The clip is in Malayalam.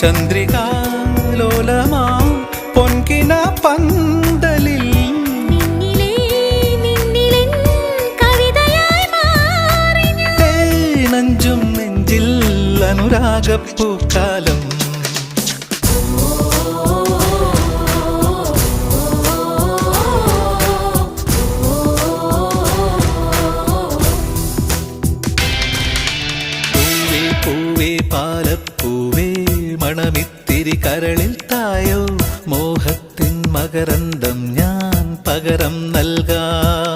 ചന്ദ്രികാലോലമാം പൊൻകിന പന്തലിൽ. നെഞ്ചിൽ അനുരാഗപ്പൂക്കാലം. പൂവേ പൂവേ പാലപ്പൂവേ മണമിത്തിരി കരളിൽ തായോ? മോഹത്തിൻ മകരന്തം ഞാൻ പകരം നൽകാം.